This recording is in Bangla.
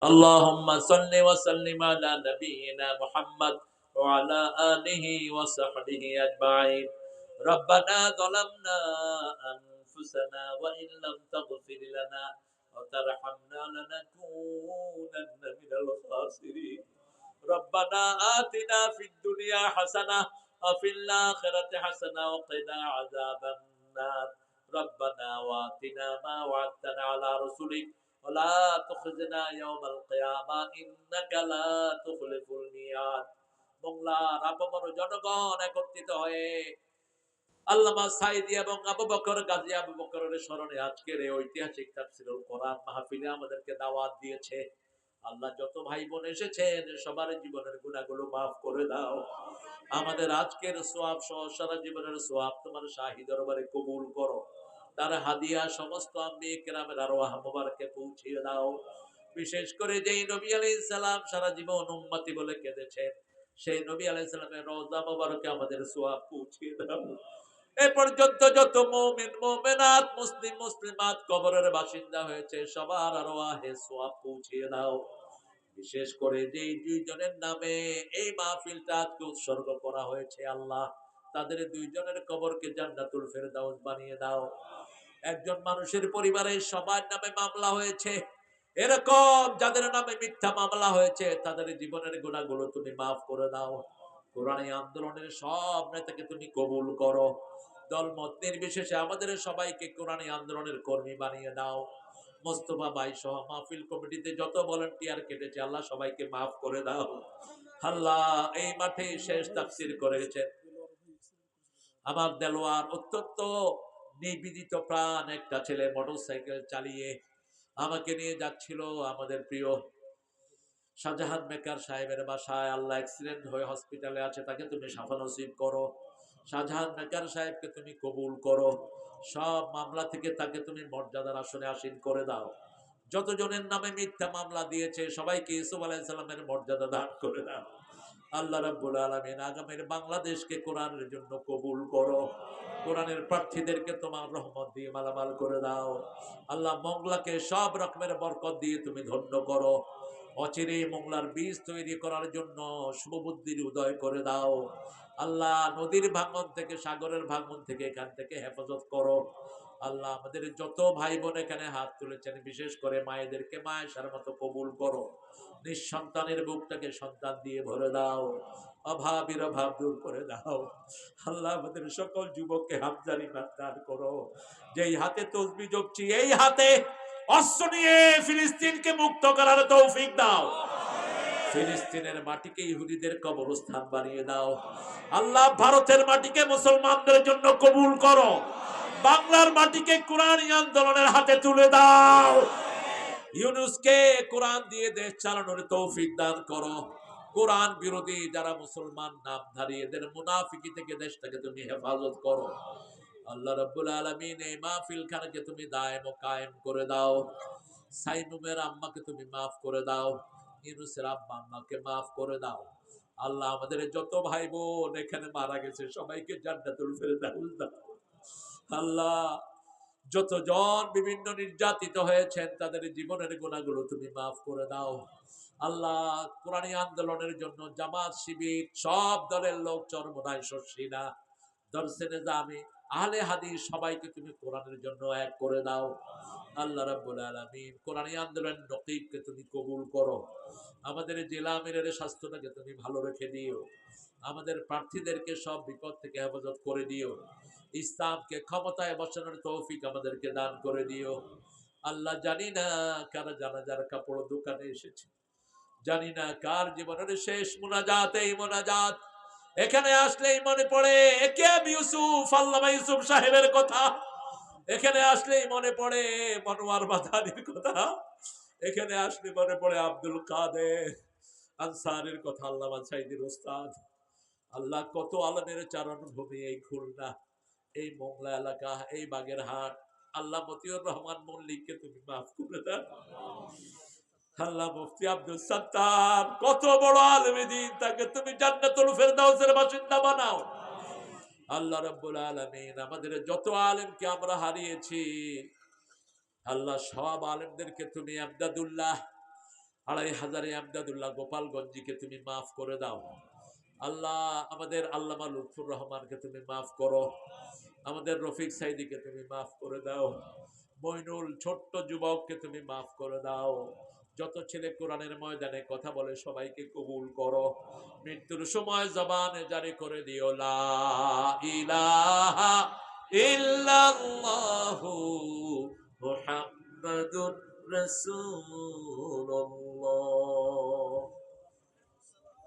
اللهم صل وسلم على نبينا محمد وعلى آله وصحبه أجمعين. ربنا ظلمنا أنفسنا وإن لم تغفر لنا وترحمنا لنكونن من الخاسرين. ربنا آتنا في الدنيا حسنة وفي الآخرة حسنة وقنا عذاب النار. ربنا وآتنا ما وعدتنا على رسلك ولا تخزنا يوم القيامة إنك لا تخلف الميعاد বাংলার আপামর জনগণ একত্রিত হয়ে আল্লামা সাইদি এবং আবু বকর গাজী আবু বকরের স্মরণে আজকের এই ঐতিহাসিক তাফসীরুল কোরআন মাহফিলে আমাদেরকে দাওয়াত দিয়েছে আল্লাহ যত ভাই বোন এসেছেন সবার জীবনের গুণাগুলো মাফ করে দাও আমাদের আজকের সোয়াব সহ সারা জীবনের সোয়াব তোমার শাহী দরবারে কবুল করো তার হাদিয়া সমস্ত আম্বি কেরামের আরও মোবারকে পৌঁছিয়ে দাও। বিশেষ করে যেই নবী আলাইহিস সালাম সারা জীবন উম্মতি বলে কেঁদেছেন, সেই নবী আলাইহিস সালামের রওজা মোবারকে আমাদের সোয়াব পৌঁছিয়ে দাও। এ পর্যন্ত যত মুমিন, মুমিনাত, মুসলিম, মুসলিমাত কবরের বাসিন্দা হয়েছে, সবার আরও আহে সোয়াব পৌঁছিয়ে দাও। বিশেষ করে যেই দুইজনের নামে এই মাহফিলটা আজকে উৎসর্গ করা হয়েছে আল্লাহ। তাদের দুইজনের কবরকে জান্নাতুল ফেরদাউস বানিয়ে দাও। একজন মানুষের পরিবারে সবার নামে মামলা হয়েছে। এরকম যাদের নামে মিথ্যা মামলা হয়েছে, তাদের জীবনের গুণাগুলো তুমি মাফ করে দাও। কোরআনী আন্দোলনের সব নেতাকে তুমি কবুল করো। দলমত নির্বিশেষে আমাদের সবাইকে কোরআনী আন্দোলনের কর্মী বানিয়ে দাও। মোস্তফা ভাই সহ মাহফিল কমিটিতে যত ভলেন্টিয়ার কেটেছে, আল্লাহ সবাইকে মাফ করে দাও। আল্লাহ এই মাঠে শেষ তাফসির করেছেন। আমার দেলোয়ার অত্যন্ত নিবেদিত প্রাণ একটা ছেলে মোটরসাইকেল চালিয়ে আমাকে নিয়ে যাচ্ছিল আমাদের প্রিয় শাহজাহান মেকার সাহেবের বাসায়। আল্লাহ অ্যাক্সিডেন্ট হয়ে হসপিটালে আছে, তাকে তুমি সাফা নসিব করো। শাহজাহান মেকার সাহেবকে তুমি কবুল করো। সব মামলা থেকে তাকে তুমি মর্যাদার আসনে আসীন করে দাও। যতজনের নামে মিথ্যা মামলা দিয়েছে, সবাইকে ইসুফ আলাইসাল্লামের মর্যাদা দান করে দাও। আল্লাহ রাব্বুল আলামিন আগামীর বাংলাদেশকে কোরআনের জন্য কবুল করো। কোরআনের প্রার্থীদেরকে তোমার রহমত দিয়ে মালামাল করে দাও। আল্লাহ মংলাকে সব রকমের বরকত দিয়ে তুমি ধন্য করো। অচিরে মংলার বীজ তৈরি করার জন্য শুভবুদ্ধির উদয় করে দাও। আল্লাহ নদীর ভাঙন থেকে, সাগরের ভাঙন থেকে এখান থেকে হেফাজত করো। আল্লাহ আমাদের যত ভাই বোন এখানে হাত তুলেছেন, বিশেষ করে মায়েদেরকে মায়ের মতো কবুল করো। নিঃসন্তানের বুকটাকে সন্তান দিয়ে ভরে দাও। অভাবের অভাব দূর করে দাও। আল্লাহ আমাদের সকল যুবককে হাতজারি করো। যেই হাতে তসবি জপছি, এই হাতে অস্ত্র নিয়ে ফিলিস্তিনকে মুক্ত করার তৌফিক দাও। ফিলিস্তিনের মাটিকে ইহুদিদের কবরস্থান বানিয়ে দাও। আল্লাহ ভারতের মাটিকে মুসলমানদের জন্য কবুল করো। বাংলার মাটিকে কোরআন আন্দোলনের হাতে তুলে দাও। ইউনুসকে কোরআন দিয়ে দেশ চালানোর তৌফিক দান করো। কোরআন বিরোধী যারা মুসলমান নামধারী, এদের মুনাফিকি থেকে দেশটাকে তুমি হেফাজত করো। আল্লাহ রাব্বুল আলামিন এই মাহফিল খানাকে তুমি দায়েম কায়েম করে দাও। সাইনুমের আম্মাকে তুমি মাফ করে দাও। ইউনুসের আব্বা আম্মাকে মাফ করে দাও। আল্লাহ আমাদের যত ভাই বোন এখানে মারা গেছে, সবাইকে জান্নাতুল ফেরদাউস দাও। আল্লাহ, যতজন বিভিন্ন নির্যাতিত হয়েছেন, তাদের জীবনের গুণাগুলো তুমি মাফ করে দাও। আল্লাহ, কোরআনী আন্দোলনের জন্য জামাত, শিবির, সব দলের লোক চরমনায় শস্যিনা দর্শনে জামি আহলে হাদিস সবাইকে তুমি কোরআনের জন্য এক করে দাও। আল্লাহ রাব্বুল আলামিন কোরআনী আন্দোলন নকিবকে তুমি কবুল করো। আমাদের জেলা আমিরের স্বাস্থ্যটাকে তুমি ভালো রেখে দিও। আমাদের প্রার্থীদেরকে সব বিপদ থেকে হেফাজত করে দিও। ইসলামকে ক্ষমতায় বসানোর তৌফিক আমাদেরকে দান করে দিও। আল্লাহ জানি না কারা জানাজার কাপড় দোকানে এসেছে। জানি না কার জীবনের শেষ মোনাজাত, এই মোনাজাত এখানে আসলেই মনে পড়ে একে ইউসুফ? আল্লামা ইউসুফ সাহেবের কথা। এখানে আসলেই মনে পড়ে মনোয়ার বাধানির কথা। এখানে আসলে মনে পড়ে আব্দুল কাদের আনসারের কথা, আল্লামা সাইদির ওস্তাদ। আল্লাহ কত আলমের চারণ ভূমি এই খুলনা, এই মোংলা এলাকা, এই বাগেরহাট। আল্লাহ মতিউর রহমান মল্লিককে তুমি মাফ করে দাও। আল্লাহ মুফতি আব্দুল সাত্তার, কত বড় আলমী দিন তাকে তুমি জান্নাতুল ফেরদাউসের বাসিন্দা বানাও। আল্লাহ রাব্বুল আলামিন আমাদের যত আলেমকে আমরা হারিয়েছি, আল্লাহ সব আলেমদেরকে তুমি আমদাদুল্লাহ, আড়াই হাজারে আমদাদুল্লাহ গোপালগঞ্জিকে তুমি মাফ করে দাও। আল্লাহ আমাদের আল্লামা লুৎফুর রহমানকে তুমি মাফ করো। আমাদের রফিক সাইদিকে তুমি মাফ করে দাও। মইনুল, ছোট্ট যুবককে তুমি মাফ করে দাও। যত ছেলে কোরআনের ময়দানে কথা বলে সবাইকে কবুল করো। মৃত্যুর সময় জবানে জারি করে দিও, লা ইলাহা